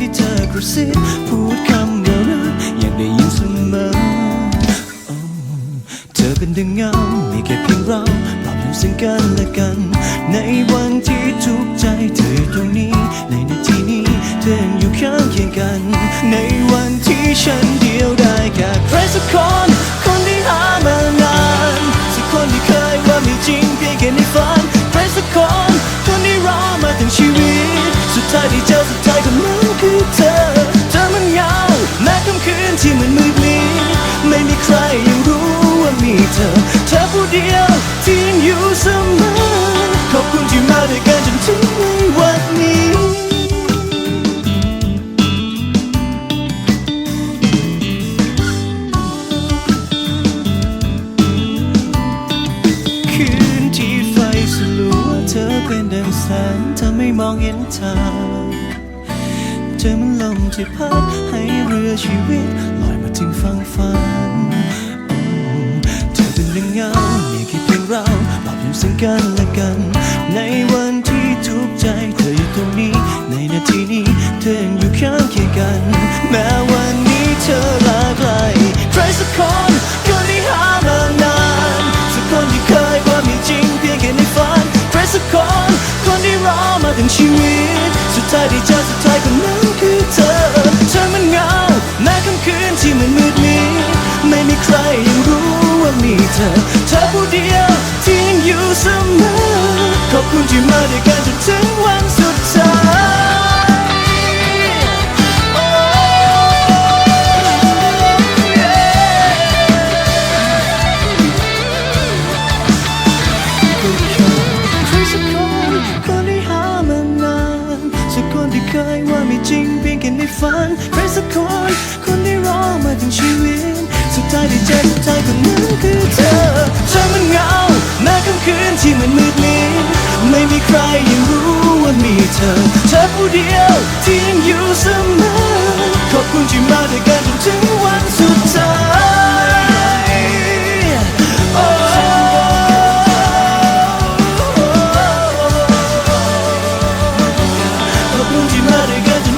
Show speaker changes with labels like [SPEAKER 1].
[SPEAKER 1] ที่เธอกระซิบพูดคำว่ารักอยากได้ยินเสมอโอ้เธอเป็นดังเงาไม่แค่เพียงเราปรับอยู่ซึ่งกันและกัน ในวันที่ทุก ที่มันมืดมิดไม่มีใครยังรู้ว่ามีเธอ เธอผู้เดียวที่ยังอยู่เสมอ ขอบคุณที่มาด้วยกันจนถึงในวันนี้ คืนที่ไฟสลัวเธอเป็นดังแสงเธอไม่มองเห็นทาง เธอมันลมที่พัดให้เรือชีวิตลอยมาถึงฝั่งฝัน เธอเป็นดังเงามีแค่เพียงเราปรับอยู่ซึ่งกันและกัน ในวันที่ทุกข์ใจเธออยู่ตรงนี้ ในนาทีนี้เธอยังอยู่ข้างเคียงกัน แม้วันนี้เธอลาไกลใครสักคนคนที่หามานานสักคนที่เคยว่ามีจริงเพียงแค่ในฝันใครสักคนคนที่รอมาถึงชีวิต สุดท้ายที่เจอสุดท้ายค คุณที่มาด้วยกันจนถึงวันสุดท้ายใครสักคนคนที่หามานานสักคนที่เคยว่าไม่จริงเพียงแค่ในฝันใครสักคนคนที่รอมาถึงชีวิตสุดท้ายที่เจอสุดท้ายคนนั้นคือเธอเธอมันเหงา 부려 진 유승만 거꾼지 마대 가진 증원 숫자 거꾼지 마대 가진